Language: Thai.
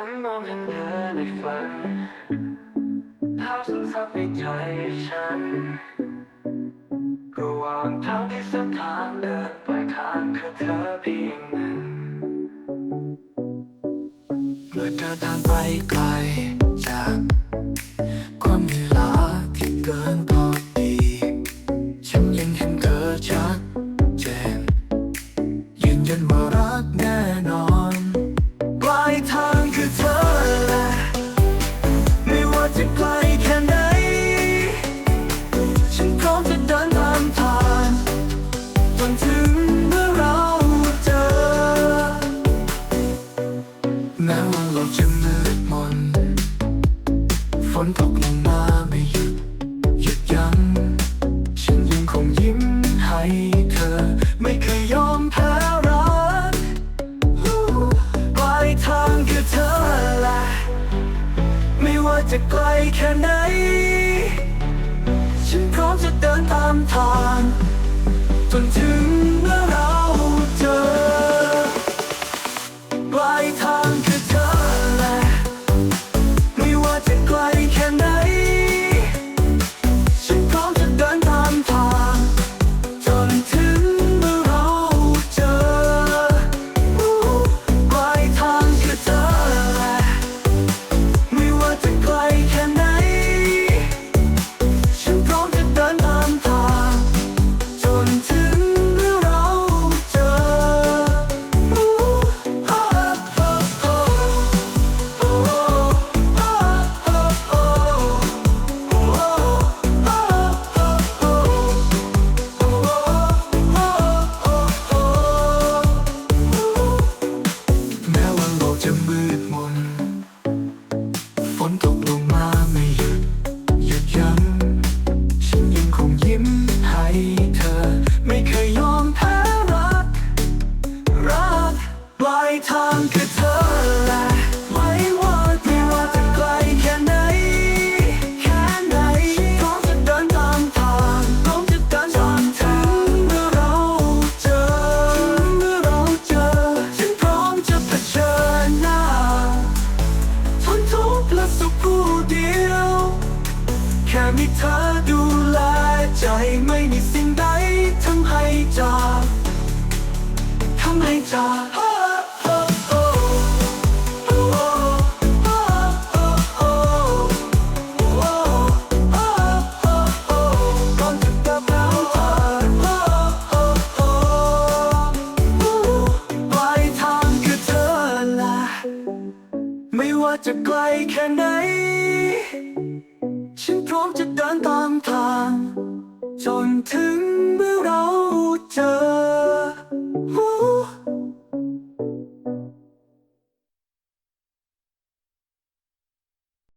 ฉันมองเห็นเธอในฝันภาพาสัมซับในใจฉันระหว่างทางที่สถานเดินไปทางคือเธอเพียงหนึ่งเมื่อเดินทางไปไกลจาก จะไกลแค่ไหน ฉันพร้อมจะเดินตามทาง ค่มีเธอดูแลใจไม่มีสิ่งใดทำให้จากทำให้จากไม่ว่าจะไกลแค่ไหน home you.